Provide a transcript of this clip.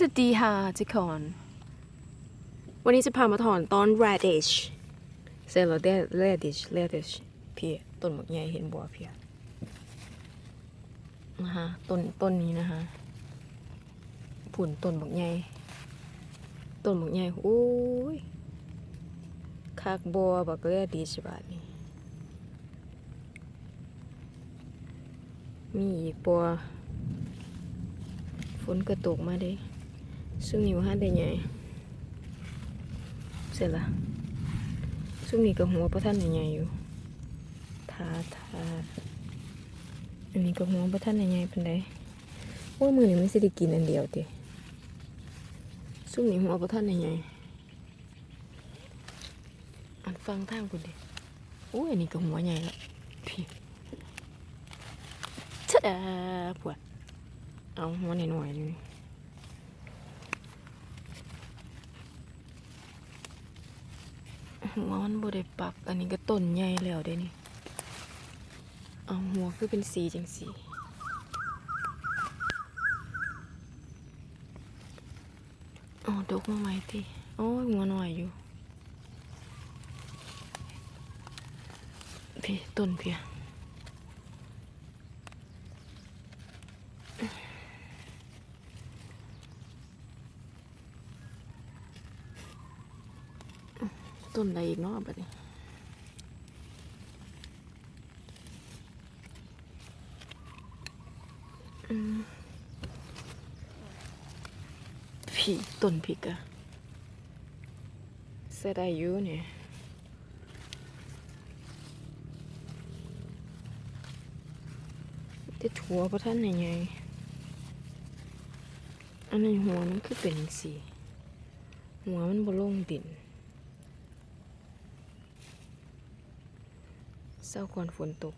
สวัสดีค่ะทุกคนวันนี้จะพามาถอนต้น radish เสร็จแล้วได้ radish radish พี่ต้นหมกใหญ่เห็นบัวพี่นะคะต้นต้นนี้นะคะผุ่นต้นหมกใหญ่ต้นหมกใหญ่โอ้ยคักบัวบัก radish บานี้มีอีกบัวฝนก็ตกมาเด้ ซุ่มนี้ว่าได้ไงเสร็จละซุ่มนี้ก็หัวประท่านใหญ่ๆอยู่ทาทาอันนี้ก็หัวประท่านใหญ่ๆเป็นไดโอ้มือนี้ไม่สิได้กินอันเดียวติซุ่มนี้หัวประท่านใหญ่ๆอันฟังทางคุณดิโอ้ยอันนี้ก็หัวใหญ่ล้วพี่ชะดาปวดเอาหัวหน่อยๆนี่ หัวมันบ่ได้ปรับอันนี้ก็ต้นใหญ่แล้วเด้นี่เอาหัวคือเป็นสีจังสีอ๋อดกมาใหม่ทีโอ้ยหัวหน่อยอยู่พี่ต้นเพีย ต้นอะไรอีกเนาะบัดนี้ผีต้นพริกะเสยได้อยู่เนี่ยจะถัวประท่านยังไงอันนี้หัวมันคือเป็นสี หัวมันบ่ลงดิน เศร้าก่อนฝนตก